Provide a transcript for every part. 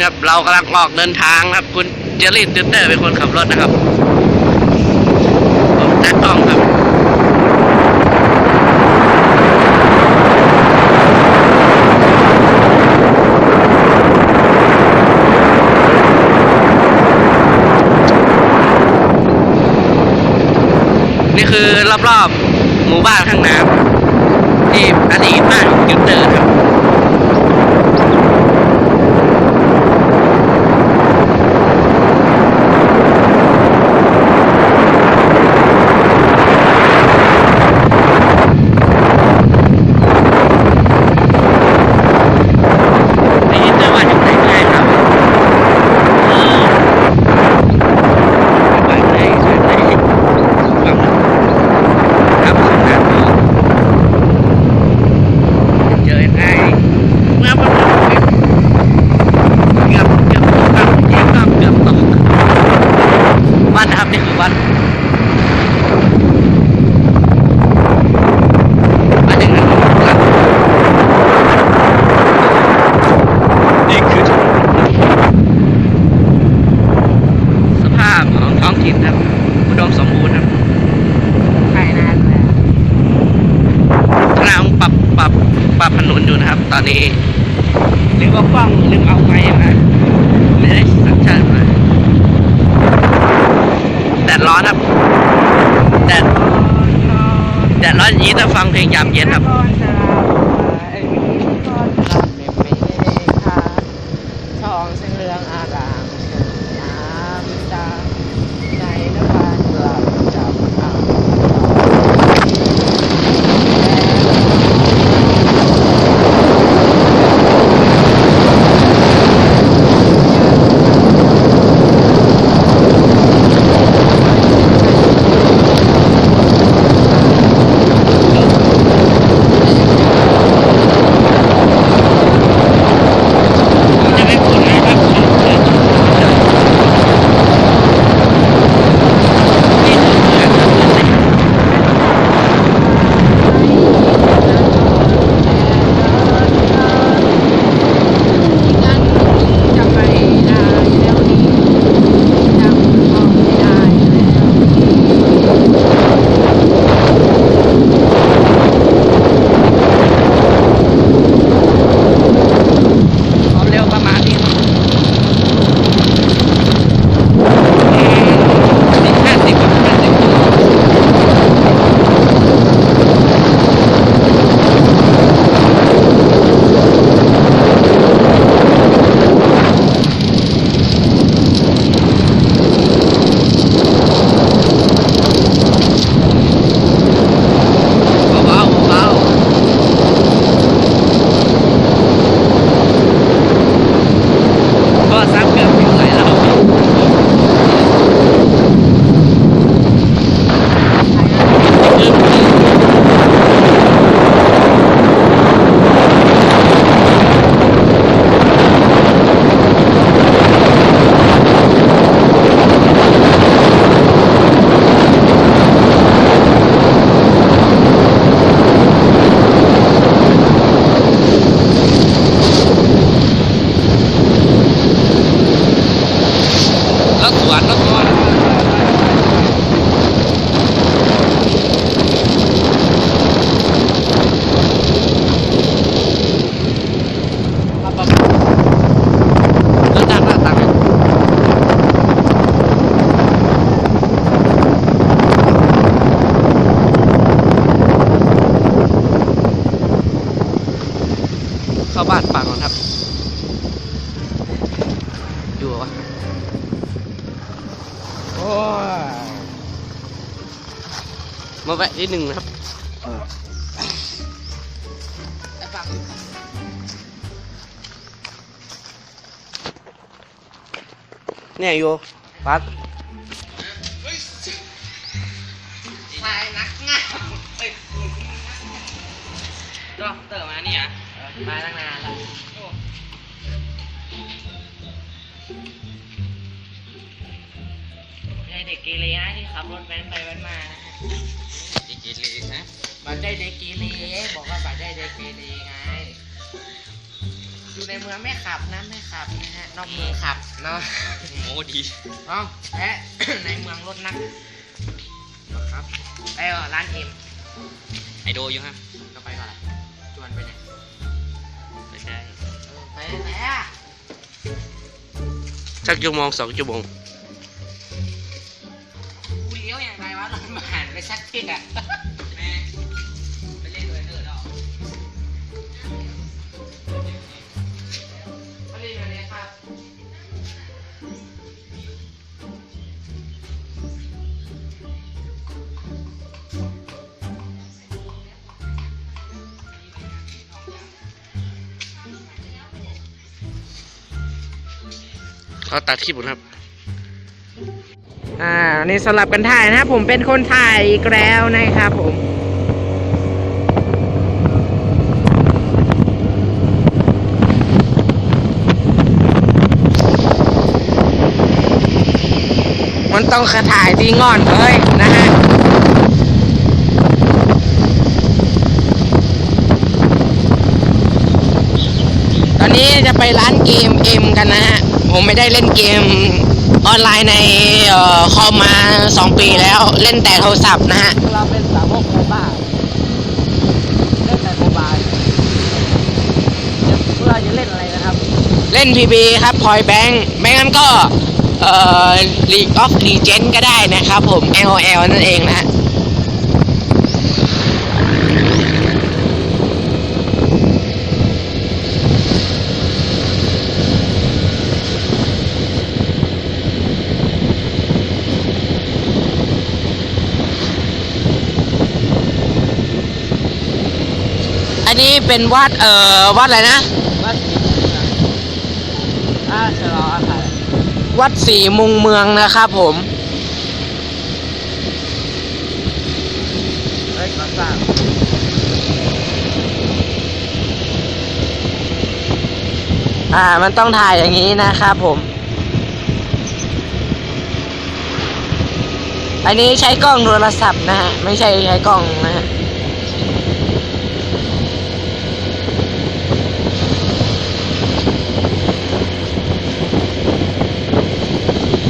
ครับ เรากำลังออกเดินทางครับ คุณเจอรี่ติวเตอร์เป็นคนขับรถนะครับผมตากล้องครับนี่คือรอบๆหมู่บ้านข้างน้ำที่อดีตบ้านคอมพิวเตอร์ครับ ครับ ตอนนี้หรือว่ากล้องลืมเอาไงนะไม่ได้สัญชาติมาแดดร้อนครับแดดแดดร้อนอย่างนี้ต้องฟังเพลงยามเย็นครับ เข้าบ้านปังก่อนครับ ดูวะโอ้มาแวะนิดหนึ่งนะครับเนี่ยโยปัก วนแว้นไปวันมาดิกิลีนะบัตรได้เด็กเกเรบอกว่าบัตรได้เด็กเกเรไงอยู่ในเมืองไม่ขับนะไม่ขับนะฮะนอกเมืองขับเนาะโมดีเอ้าและ ในเมืองรถนักนะครับไปอนร้านเอ็มไอโดอยู่ฮะก็ไปก่อนละชวนไปไหนไม่ใช่ไปไหนอะสักชั่วโมงสองชั่วโมง ไปสักทิศอะแม่ไปเล่นด้วยเถอะดอกไปเล่นด้วยเลยครับเขาตัดคลิปหมดครับ อ่านี่สลับกันถ่ายนะครับผมเป็นคนถ่ายอีกแล้วนะครับผมมันต้องกระถ่ายที่งอนเลยนะฮะตอนนี้จะไปร้านเกมเอ็มกันนะฮะ ผมไม่ได้เล่นเกม ออนไลน์ในเอ่อคอมมา 2 ปีแล้วเล่นแต่โทรศัพท์นะฮะเราเป็นสาวกโมบ้าเล่นแต่โมบายพวกเราจะเล่นอะไรนะครับ เล่น PB ครับพอยแบงค์ไม่งั้นก็เอ่อ League of Legends ก็ได้นะครับผม LOL นั่นเองนะฮะ อั นี้เป็นวัดเอ่อวัดอะไรนะว่าสีอ่าชะลอค่ะวัดศรีมุงเมืองนะครับผมเฮ้ยก่อนสร้างอ่ามันต้องถ่ายอย่างนี้นะครับผม อันนี้ใช้กล้องโทรศัพท์นะฮะ ไม่ใช่ใช้กล้องนะฮะ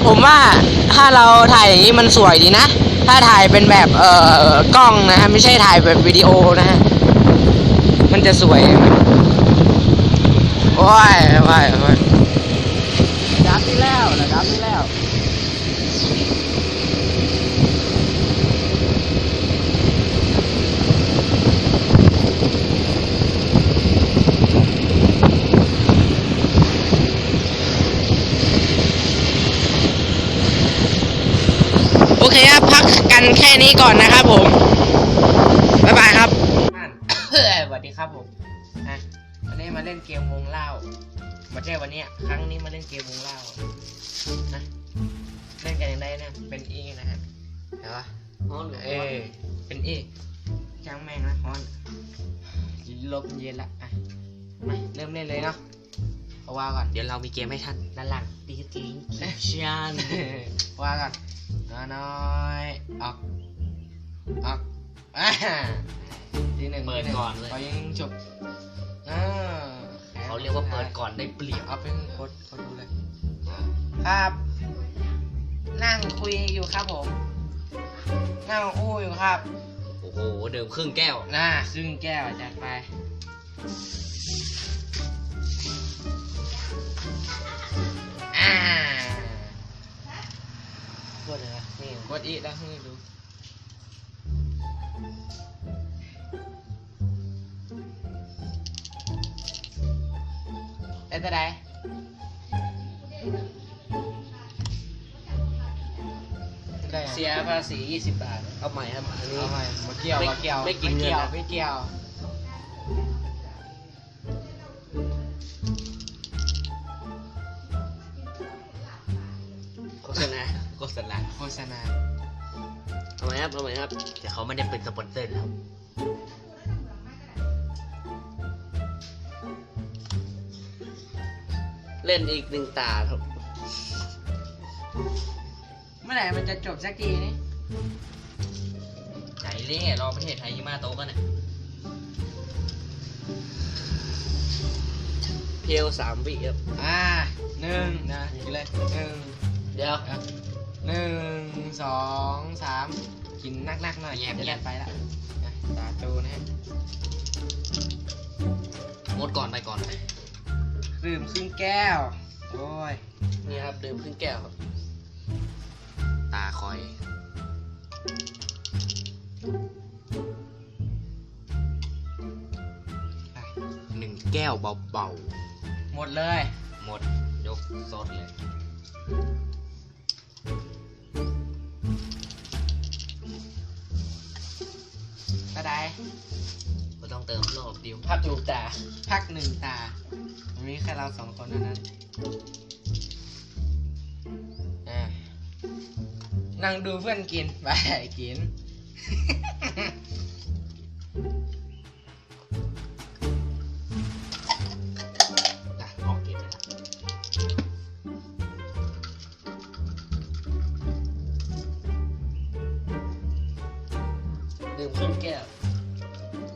ผมว่าถ้าเราถ่ายอย่างนี้มันสวยดีนะ ถ้าถ่ายเป็นแบบเอ่อกล้องนะฮะไม่ใช่ถ่ายแบบวิดีโอนะฮะมันจะสวยโอ้ยโอ้ยโอ้ย ดับที่แล้วนะดับที่แล้ว โอเคครับพักกันแค่นี้ก่อนนะครับผม บ๊ายบายครับสวัสดีครับผมอะวันนี้มาเล่นเกมวงเล่าไม่ใช่วันเนี้ยครั้งนี้มาเล่นเกมวงเล่านะเล่นกันยังไงเนี่ยเป็นอีนะฮะเห็นปะอ๋อหรือเออเป็นอีจ้างแม่งนะฮอนลบเย็นละอะมาเริ่มเล่นเลยเนาะเอาว่าก่อน เดี๋ยวเรามีเกมให้ท่านด้านหลังตีตีชันว่าก่อน น้อยน้อยออกออกอ่าทีหนึ่งเปิดก่อนเลยพอยิงจบอ่าเขาเรียกว่าเปิดก่อนได้เปรียบเอาเป็นกดกดดูเลย ครับ นั่งคุยอยู่ครับผม นั่งอู้อยู่ครับ โอ้โห เดิมครึ่งแก้ว น่าซึ่งแก้วจัดไปอ่า กดเลยนะนี่กดอีกแล้วให้ดูได้เท่าไหร่ได้อะเสียภาษี 20 บาท เอาใหม่ครับอันนี้เอาใหม่มาเกี่ยวไม่มาเกี่ยวไม่กินเกี่ยวเงินนะ ไม่เกี่ยว ษณาเอาใหม่ครับเอาใหม่ครับแต่เขาไม่ได้เป็นสปอนเซอร์แล้วเล่นอีกหนึ่งตาครับเมื่อไหร่มันจะจบสักทีนี่ใจเล่รอประเทศไทยยี่มาโตกันเนี่ยพียวสามวิครับอ่าหนึ่งนะกินเลยหนึ่งเดี๋ยว หนึ่งสองสามกินนักๆหน่อยแยบแยบไปละนะตาตูนะฮะงดก่อนไปก่อนดื่มครึ่งแก้ว โอ้ยนี่ครับดื่มครึ่งแก้วครับ ตาคอยหนึ่งแก้วเบาหมดเลยๆหมด ยกซดเลย ก็ต้องเติมรอบเดียวพักจูบตาพักหนึ่งตาวันนี้แค่เราสองคนเท่านั้นอะนั่งดูเพื่อนกินไปกิน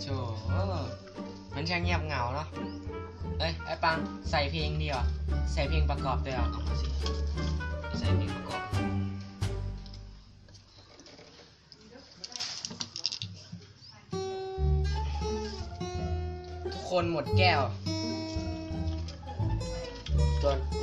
โชมันช่างเงียบเหงาเนาะเอ้ยไอ้ปังใส่เพลงดีเหรอใส่เพลงประกอบด้วยเหรอเอามาสิใส่เพลงประกอบ ทุกคนหมดแก้วจน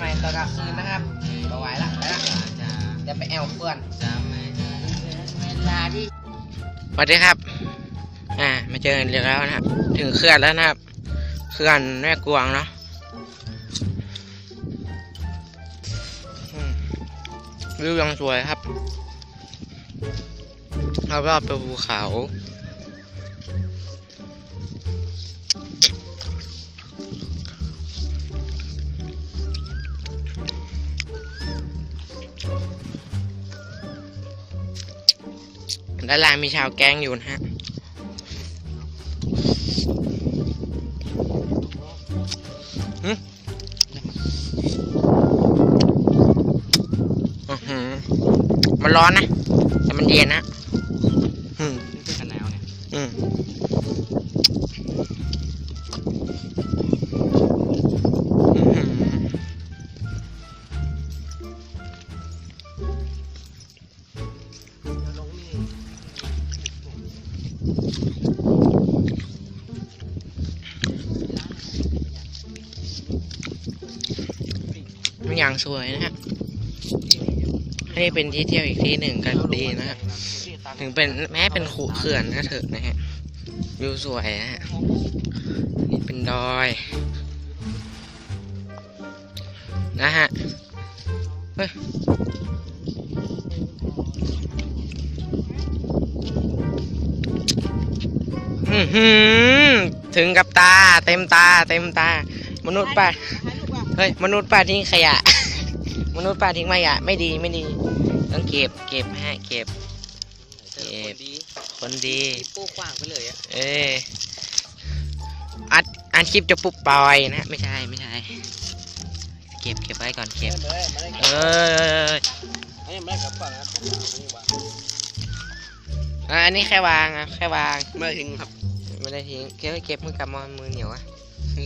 ใหม่ตอนกลางคืนนะครับบาไหวละไปละจะเดี๋ยวไปแอลเพื่อนจะไม่ได้เวลาที่สวัสดีครับ อ่า มาเจอกันอีกแล้วนะครับ ถึงเขื่อนแล้วนะครับเขื่อนแม่กวางเนาะอืมวิวยังสวยครับรอบๆเป็นภูเขา ด้านล่างมีชาวแก๊งอยู่นะฮะหึอื้อหือมันร้อนนะ แต่มันเย็นนะอืมนี่คือคะแนนเนี่ย อืม สวยนะฮะให้เป็นที่เที่ยวอีกที่หนึ่งกันดีนะฮะถึงเป็นแม้เป็นขุเขื่อนก็เถอะนะฮะวิวสวยนะฮะนี่เป็นดอย นะฮะเฮ้ยอื้อหือถึงกับตา เต็มตา เต็มตา มนุษย์ป้าเฮ้ยมนุษย์ป้าทิ้งขยะม นุษย์ป้าทิ้งขยะไม่ดีไม่ดี ต้องเก็บเก็บฮะเก็บ เจอคนดีคนดีปูกว้างไปเลยอะเอออัดอัดคลิปจะปุ๊บปล่อยนะไม่ใช่ไม่ใช่เก็บเก็บไว้ก่อนเก็บ เลยไม่ได้เอออันนี้ไม่ได้กับฝั่งนะของเราไม่ได้วางอะอันนี้แค่วางอะแค่วาง ไม่ได้ทิ้งครับไม่ได้ทิ้งเก็บเก็บมือกำมอนมือเหนียวอะ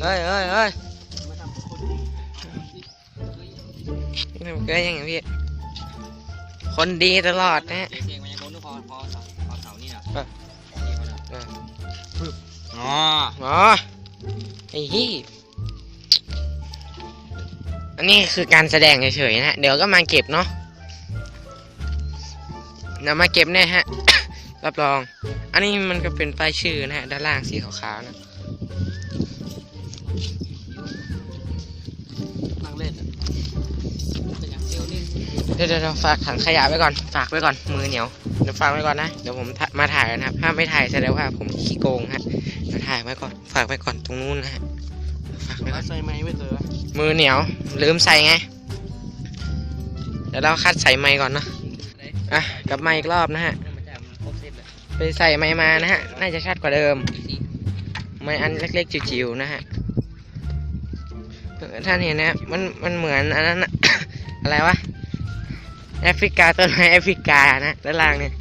เฮ้ยเฮ้ยเฮ้ย นี่มันเกิดยังไงพี่ คนดีตลอดนะฮะเสียงมันยังโดนพอพอเสาพอเสานี่นะเออนี่เขาน่ะเอออ๋ออ๋อไอ้ฮี่อันนี้คือการแสดงเฉยๆนะฮะ เดี๋ยวก็มาเก็บเนาะเดี๋ยวมาเก็บแน่ฮะ รับรอง อันนี้มันก็เป็นป้ายชื่อนะฮะ ด้านล่างสีขาวๆนะ เดี๋ยวเดี๋ยวเดี๋ยวฝากถังขยะไว้ก่อน ฝากไว้ก่อน มือเหนียว เดี๋ยวฝากไว้ก่อนนะ เดี๋ยวผมถ่ามาถ่ายนะครับ ถ้าไม่ถ่ายแสดงว่าผมขี้โกงฮะ เดี๋ยวถ่ายไว้ก่อน ฝากไว้ก่อนตรงนู้นนะฮะ ฝากไว้ก่อน ใส่ไม้ไม่เจอมือเหนียว ลืมใส่ไง เดี๋ยวเราคัดใส่ไม้ก่อนเนอะอะกลับมาอีกรอบนะฮะมันจะครบเซตเลยไปใส่ไม้มานะฮะ น่าจะชัดกว่าเดิม ไม้อันเล็กๆจิ๋วๆนะฮะ ท่านเห็นนะ มัน มันเหมือนอันนั้นอะอะไรวะ แอฟริกาต้นไม้แอฟริกานะด้านล่างเนี่ย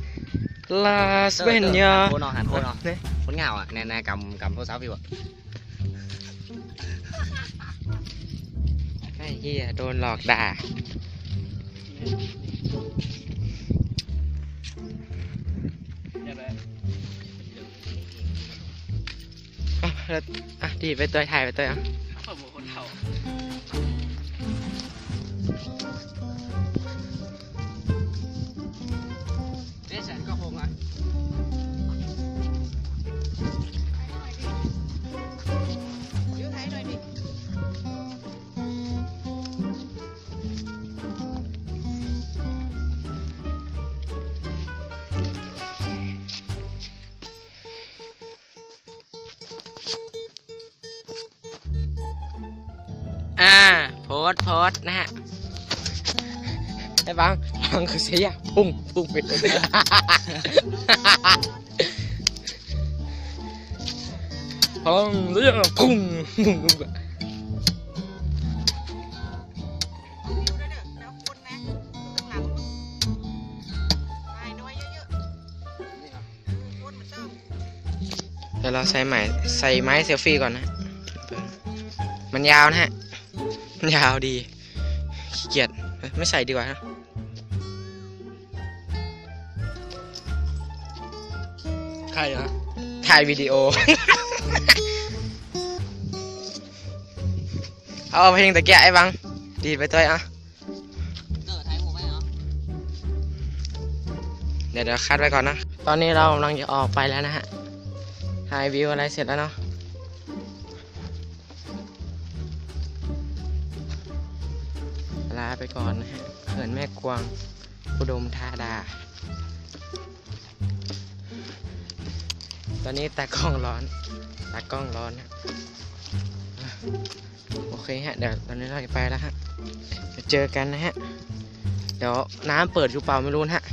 ลาสเวนยาโคนอหันโคนอเนี่ยคนเหงาอะแน่ๆกำกำโทรศัพท์อยู่อะไอ้เหี้ยโดนหลอกด่าอะแล้วอะดีไปตัวถ่ายไปตัวอะ ไอ้บังบังคือเสียพุ่งพุ่งไปเลยบังเรียกพุ่งพุ่งเดี๋ยวเราใส่ใหม่ใส่ไม้เซลฟี่ก่อนนะ มันยาวนะฮะ มันยาวดี ขี้เกียจไม่ใส่ดีกว่านะ ใครเหรอถ่ายวิดีโอ เอาเพลงตะแกะไอ้บัง ดีดไปตัวอะเออถ่ายหูไหมเหรอเดี๋ยวเดี๋ยวคัดไว้ก่อนนะ ตอนนี้เรากำลังจะออกไปแล้วนะฮะถ่ายวิวอะไรเสร็จแล้วเนาะลาไปก่อนนะฮะเขื่อนแม่กวางอุดมธาดา ตอนนี้ตากล้องร้อน ตากล้องร้อนนะอะโอเคฮะ เดี๋ยวตอนนี้เราจะไปแล้วฮะเดี๋ยวเจอกันนะฮะ เดี๋ยวน้ำเปิดอยู่เปล่าไม่รู้นะฮะ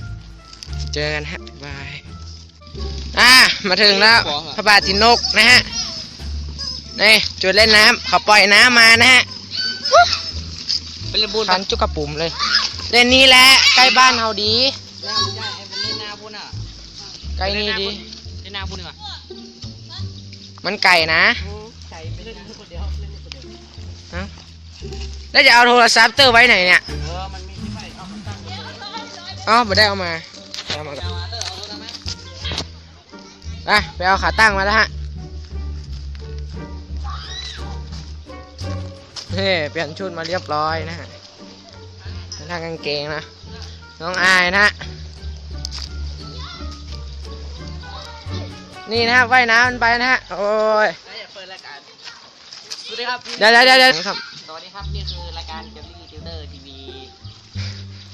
เจอกันฮะบายอ่ามาถึงแล้วพระบาทจินกนะฮะ นี่จุดเล่นน้ำเขาปล่อยน้ำมานะฮะเป็นเล่นบุญคันจุกกระปุ่มเลย เล่นนี้แหละใกล้บ้านเฮาดีหน้าไม่ใช่ไอ้เป็นเล่นหน้าบุญอะใกล้นี่ดี เล่นหน้าบุญดีกว่ามันไก่นะใจไม่เล่นคนเดียวเล่นคนเดียวแล้วจะเอาโทรศัพท์เตอร์ไว้ไหนเนี่ย เออ มันมีที่ไปเอามาตั้งเลยอ๋อไม่ได้เอามาเอามาก่อนเอามาเตอร์เอาตัวไหมไปไปเอาขาตั้งมาแล้วฮะเฮ้เปลี่ยนชุดมาเรียบร้อยนะฮะทางกางเกงนะ น้องอายนะ นี่นะฮะว่ายน้ำมันไปนะฮะ โอ้ย แล้วอย่าเปิดรายการสวัสดีครับเดี๋ยวเดี๋ยวเดี๋ยวเดี๋ยวครับ สวัสดีครับนี่คือรายการเจมลี่ติวเตอร์ทีวี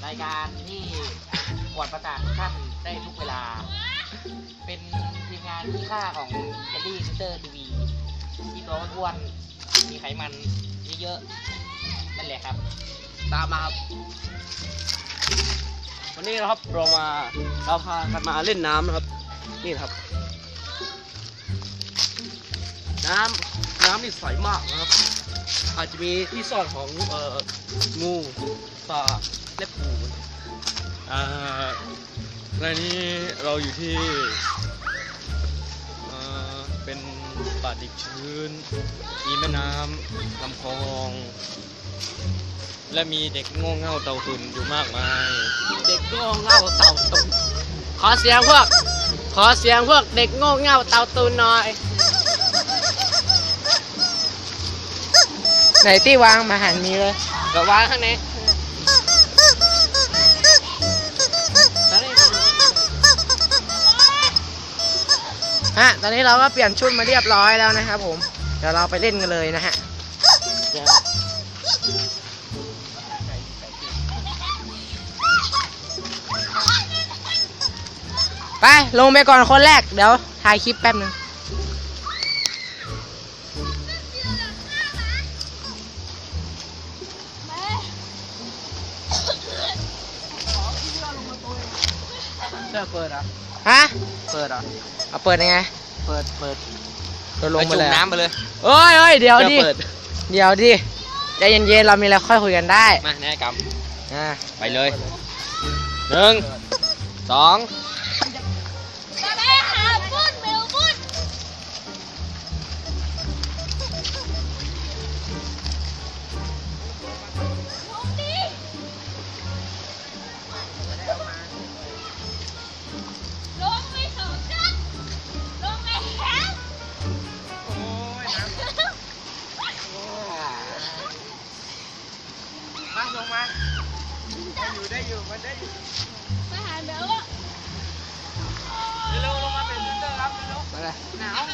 รายการที่กวดประสาททุกท่านได้ทุกเวลา เป็นทีมงานที่ค่าของเจมลี่ติวเตอร์ทีวีที่ตัวอ้วนๆมีไขมันเยอะๆนั่นแหละครับ ตามมาครับ วันนี้นะครับเรามาเราพากันมาเล่นน้ำนะครับ นี่นะครับ น้ำน้ำนี่ใสมากนะครับ อาจจะมีที่ซ่อนของเอ่องูปลาและปูอ่าในนี้เราอยู่ที่อ่าเป็นป่าดิบชื้น มีแม่น้ำลำคลอง และมีเด็กโง่เง่าเต่าตุนอยู่มากมาย เด็กโง่เง่าเต่าตุนขอเสียงพวก ขอเสียงพวกเด็กโง่เง่าเต่าตุนหน่อย ไหนที่วางมาหันมีเลยเดี๋ยววางข้างในแล้วนี่ฮะตอนนี้เราก็เปลี่ยนชุดมาเรียบร้อยแล้วนะครับผม เดี๋ยวเราไปเล่นกันเลยนะฮะไปลงไปก่อนคนแรก เดี๋ยวถ่ายคลิปแป๊บนึง อเปิดอะฮะเปิดอะเอาเปิดยังไงเปิดเปิดเราลงไปจุ่เลมยน้ำไปเลยเอ้ยเอ้ยเดี๋ยวดิเปิดเดี๋ยวดิใจเย็นๆเรามีอะไรค่อยคุยกันได้มาแน่กรรมอะไปเลยหนึ่งสอง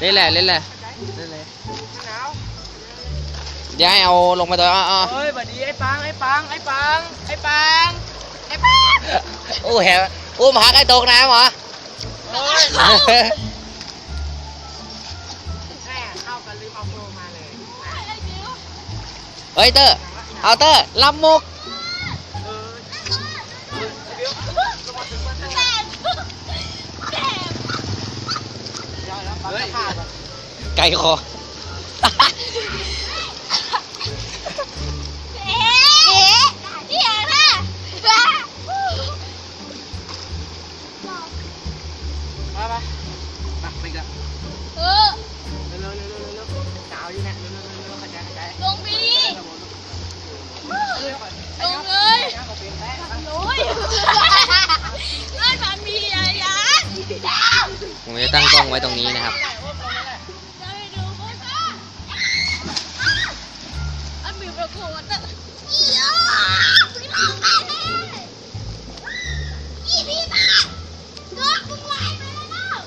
เล่นแหละเล่นแหละเล่นเลยหนาวเดี๋ยวให้เอาลงมาตัวอ๋อเฮ้ยบัดดีไอ้ปังไอ้ปังไอ้ปังไอ้ปังไอ้ปังโอ้แหวอุ้มหักไอ้ตกน้ำเหรอเฮ้ยแม่เข้ากันลืมเอาโปรมาเลยอะไรเบลเฮ้ยเตอร์เอาเตอร์ลำมุก ไก่คอ จะตั้งกล้องไว้ตรงนี้นะครับจะไปดูพวกข้าอันมีประกวดอะอีอ๋อพี่น้องมาเลยอีพี่มาตัวคุณไหลไปแล้ว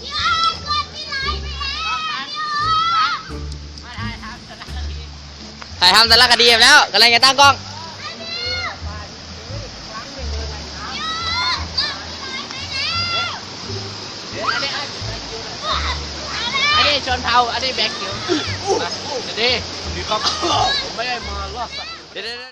เดี๋ยวก่อนพี่ไหลไปแล้วเดี๋ยวถ่ายทำสารคดีแล้วกำลังจะตั้งกล้อง เผาอันนี้แบกเขียวมาเดี๋ยวดิดีครับผมไม่ได้มารอบสัตว์เดี๋ยว